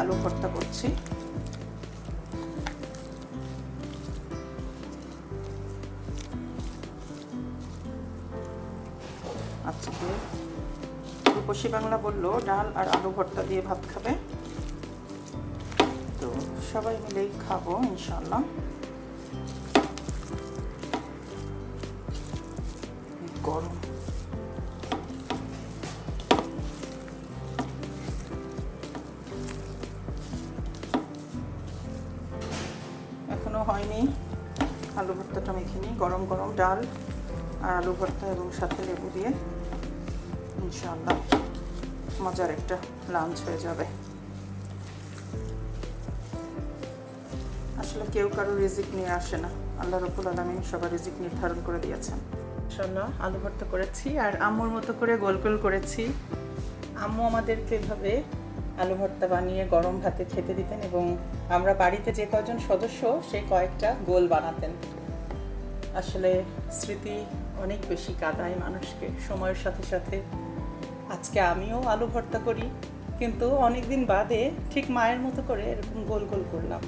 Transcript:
আলু ভর্তা করছি। আজকে রূপসী বাংলা বলল, ডাল আর আলু ভর্তা দিয়ে ভাত খাবে? তো সবাই মিলেই খাব ইনশাল্লাহ গরম। এখনও হয়নি। আলু ভর্তাটা মেখে নিই গরম গরম ডাল আর আলু ভর্তা এবং সাথে লেবু দিয়ে ইনশাআল্লাহ মজার একটা লাঞ্চ হয়ে যাবে। আসলে কেউ কারও রিজিক নিয়ে আসে না। আল্লাহ রবুল আলমিন সবার রিজিক নির্ধারণ করে দিয়েছেন। ইনশাল্লাহ আলু ভর্তা করেছি আর আম্মুর মতো করে গোল গোল করেছি। আম্মু আমাদেরকে এভাবে আলু ভর্তা বানিয়ে গরম ভাতে খেতে দিতেন এবং আমরা বাড়িতে যে কয়জন সদস্য সেই কয়েকটা গোল বানাতেন। আসলে স্মৃতি অনেক বেশি কাদায় মানুষকে। সময়ের সাথে সাথে আজকে আমিও আলু ভর্তা করি, কিন্তু অনেক দিন বাদে ঠিক মায়ের মতো করে এরকম গোল গোল করলাম।